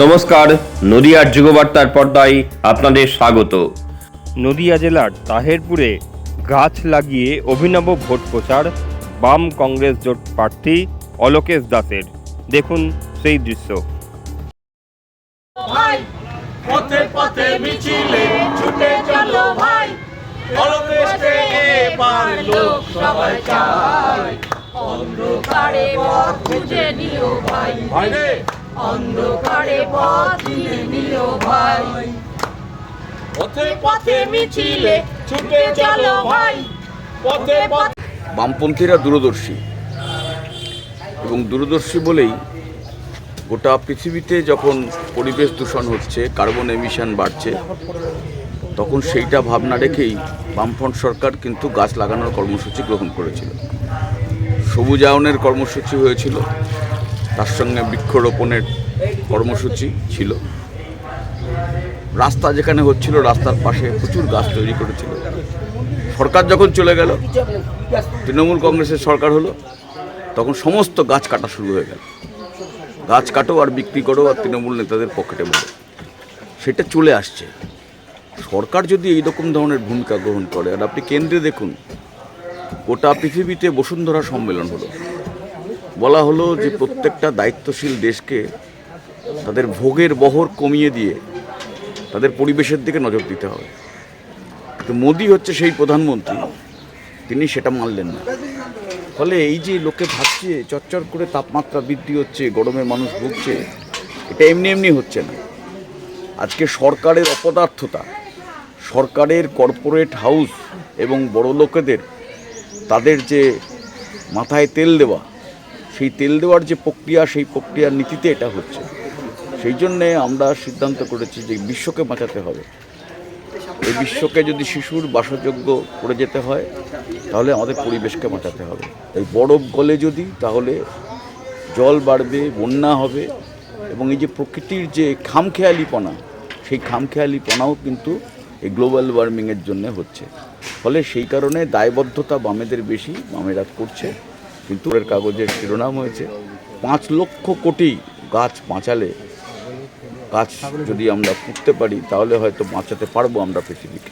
নমস্কার নদিয়ার যুগবার্তার পর্দায় আপনাদের স্বাগত। নদিয়া জেলার তাহেরপুরে গাছ লাগিয়ে অভিনব ভোট প্রচার বাম কংগ্রেস জোট প্রার্থী অলোকেশ দাসের। দেখুন সেই দৃশ্য। পথে পথে মিছিলে ছুটে চলো ভাই। অলকেশকে এবার লোক সবাই চায়। অন্ধকারে পথ খুঁজে নিও ভাই। ভাই রে অন্ধকারে পথ নিও ভাই। পথে পথে মিছিলে ছুটে চলো ভাই। পথে পথে বামপন্থীরা দূরদর্শী এবং দূরদর্শী বলেই গোটা পৃথিবীতে যখন পরিবেশ দূষণ হচ্ছে কার্বন এমিশন বাড়ছে তখন সেইটা ভাবনা রেখেই বামফ্রন্ট সরকার কিন্তু গাছ লাগানোর কর্মসূচি গ্রহণ করেছিল। সবুজায়নের কর্মসূচি হয়েছিল। তার সঙ্গে বৃক্ষরোপণের কর্মসূচি ছিল। রাস্তা যেখানে হচ্ছিল, রাস্তার পাশে প্রচুর গাছ তৈরি করেছিল। সরকার যখন চলে গেল, তৃণমূল কংগ্রেসের সরকার হলো, তখন সমস্ত গাছ কাটা শুরু হয়ে গেল। গাছ কাটো আর বিক্রি করো আর তৃণমূল নেতাদের পকেটে বলো সেটা চলে আসছে। সরকার যদি এই রকম ধরনের ভূমিকা গ্রহণ করে, আর আপনি কেন্দ্রে দেখুন, গোটা পৃথিবীতে বসুন্ধরা সম্মেলন হলো। বলা হলো যে প্রত্যেকটা দায়িত্বশীল দেশকে তাদের ভোগের বহর কমিয়ে দিয়ে তাদের পরিবেশের দিকে নজর দিতে হবে। তো মোদি হচ্ছে সেই প্রধানমন্ত্রী, তিনি সেটা মানলেন না। ফলে এই যে লোকে ভাবছে, চচ্চর করে তাপমাত্রা বৃদ্ধি হচ্ছে, গরমে মানুষ ভুগছে, এটা এমনি এমনি হচ্ছে না। আজকে সরকারের অপদার্থতা, সরকারের কর্পোরেট হাউস এবং বড় লোকেদের তাদের যে মাথায় তেল দেওয়া সেই তেল দেওয়ার যে প্রক্রিয়া, সেই প্রক্রিয়ার নীতিতে এটা হচ্ছে। সেই জন্যে আমরা সিদ্ধান্ত করেছি যে বিশ্বকে বাঁচাতে হবে। এই বিশ্বকে যদি শিশুর বাসযোগ্য করে যেতে হয়, তাহলে আমাদের পরিবেশকে বাঁচাতে হবে। এই বরফ গলে যদি, তাহলে জল বাড়বে, বন্যা হবে এবং এই যে প্রকৃতির যে খামখেয়ালিপনা, সেই খামখেয়ালিপনাও কিন্তু এই গ্লোবাল ওয়ার্মিংয়ের জন্য হচ্ছে। ফলে সেই কারণে দায়বদ্ধতা বামেদের বেশি, বামেরা করছে। কিন্তু কাগজের শিরোনাম হয়েছে, পাঁচ লক্ষ কোটি গাছ বাঁচালে, গাছ যদি আমরা পুঁততে পারি, তাহলে হয়তো বাঁচাতে পারব আমরা পৃথিবীকে।